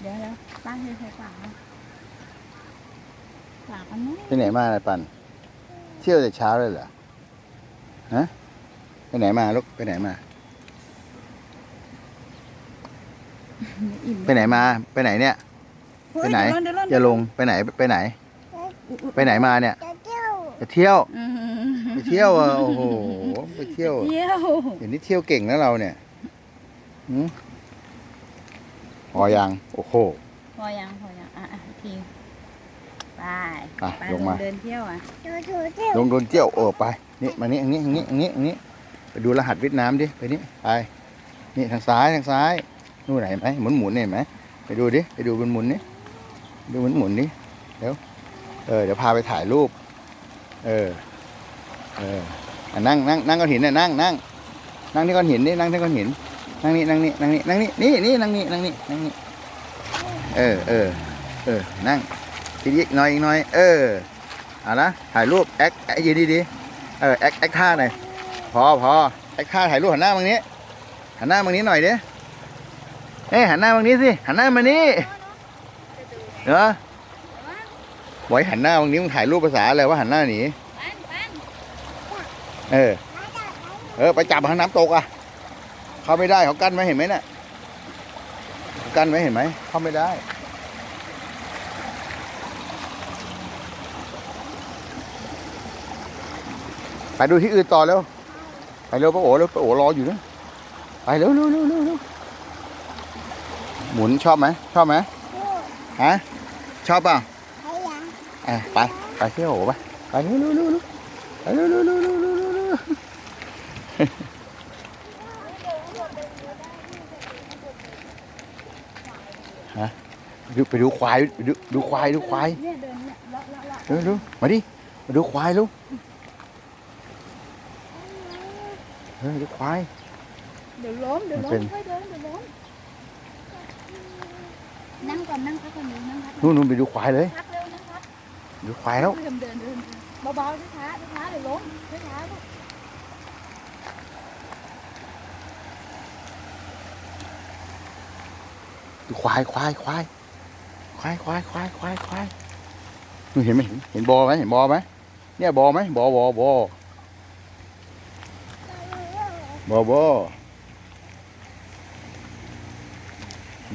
เดี๋ยวแล้วป้าเคยใส่ฝาฝาอันนู้นไปไหนมาอะไรปันเที่ยวแต่เช้าเลยเหรอฮะไปไหนมาลูกไปไหนมา อิ่มไปไหนมาไปไหนเนี่ย เฮ้ยไปไหน เดี๋ยวก่อนจะเดี๋ยวลก่อนงไปไหนไปไหน ไปไหนมาเนี่ยจะเที่ยวไปเที่ยวอืมไปเที่ยวอะโอ้โหไปเที่ยวเที่ยวเห็นนี่เที่ยวเก่งนะเราเนี่ยหืม พอยังโอ้โห พอยังพอยังอะอะอีกทีไปอะไปลงมา เดินเที่ยวอะดูดูเที่ยวลงโดนเที่ยวเออไปนี่มานี่อันนี้อันนี้อันนี้อันนี้ไปดูรหัสเวียดนามดิไปนี่ไปนี่ทางซ้ายทางซ้ายนู่นไหนไหมหมุนหมุนเห็นไหมไปดูดิไปดูหมุนหมุนนี่ดูหมุนหมุนนี่เดี๋ยวเออเดี๋ยวพาไปถ่ายรูป เออเอออะนั่งนั่งนั่งก้อนหินน่ะนั่งนั่งนั่งที่ก้อนหินนี่นั่งที่ก้อนหิน นั่งนี่นั่งนี่นั่งนี่นั่งนี่นี่นี่นั่งนี่นั่งนี่นั่งนี่เออเออเออนั่งทีนี้อีกน่อยอีกน่อย เออเอาละถ่ายรูปแอคแอคยืนดีดีๆเออแอคแอคท่าหน่อยพอพอแอคท่าถ่ายรูปหันหน้ามานี้หันหน้ามานี้หน่อยเดิเอ้หันหน้ามานี้สิหันหน้ามานี้เหรอไว้หันหน้ามานี้มึงถ่ายรูปภาษาอะไรว่าหันหน้าหนีเออเออไปจับทางน้ำตกอะ เข้าไม่ได้เขากั้นไว้เห็นไหมน่ะเขากั้นไว้เห็นไหมเข้าไม่ได้ ไปดูที่อื่นต่อเร็วไปเร็วป้าโอ๋เร็วป้าโอ๋รออยู่นะไปเร็วเร็วเร็วเร็วเร็วหมุนชอบไหมชอบไหมฮะชอบเปล่าใครยังอะไปไปเที่ยวโอ๋ไปไปเร็วเร็วเร็วเร็วไปเร็วเร็วเร็วเร็วเร็วเร็วเร็ว ฮะดูไปดูควายไปดูดูควายดูควายเนี่ยเดินเนี่ยเลาะเลาะเลาะเร็วเร็วมาดิมาดูควายลูกเฮ้ยดูควาย เดี๋ยวล้มเดี๋ยวล้มันเป็มนค่อยเดินเดี๋ยวล้มนั่งก่อนนั่งพักก่อนเดี๋ยวนั่งพักนู่นนู่นไปดูควายเลย พักเร็วนั่งพักดูควายแล้ว เดินเดินเดินเบาๆช้าๆช้าๆเดี๋ยวล้มช้าๆลูก ดูควายควายควายควายควายควายควายควายนู่นเห็นไหมเห็นเห็นบอไหมเห็นบอไหมเนี่ยบอไหมบอบอบอบอบอ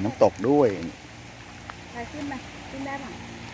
น้ำตกด้วยไปขึ้นไปขึ้นได้ป่ะ